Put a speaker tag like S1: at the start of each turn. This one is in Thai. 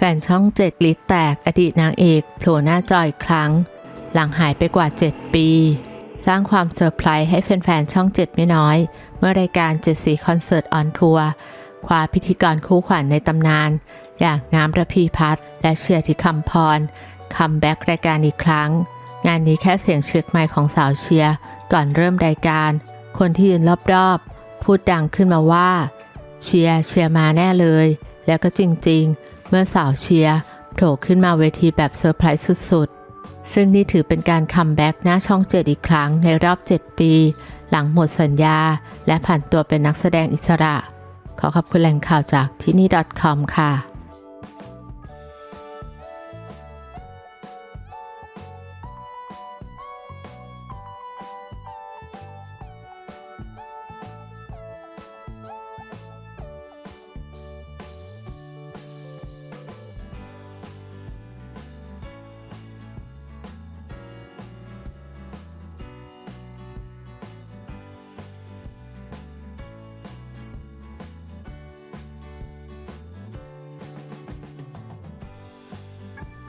S1: แฟนช่องเจ็ดลิตแตกอดีตนางเอกโผล่หน้าจออีกครั้ง หลังหายไปกว่า 7 ปี สร้างความเซอร์ไพรส์ให้แฟนๆช่อง7ไม่น้อย เมื่อรายการ7สีคอนเสิร์ตออนทัวร์คว้าพิธีกรคู่ขวัญในตำนาน อย่างน้ำระพีพัฒน์และเชียร์ที่คำพรคัมแบ็กรายการอีกครั้ง งานนี้แค่เสียงเชียร์ไมค์ของสาวเชียร์ก่อนเริ่มรายการ คนที่ยืนรอบๆ พูดดังขึ้นมาว่า เชียร์เชียร์มาแน่เลย แล้วก็จริงๆ เมื่อสาวเชียร์โผล่ขึ้นมาเวทีแบบเซอร์ไพรส์สุดๆ ซึ่งนี่ถือเป็นการคัมแบ็กหน้าช่องเจ็ดอีกครั้งในรอบ 7 ปี หลังหมดสัญญา และผ่านตัวเป็นนักแสดงอิสระ ขอขอบคุณแหล่งข่าวจากที่นี่ .com ค่ะ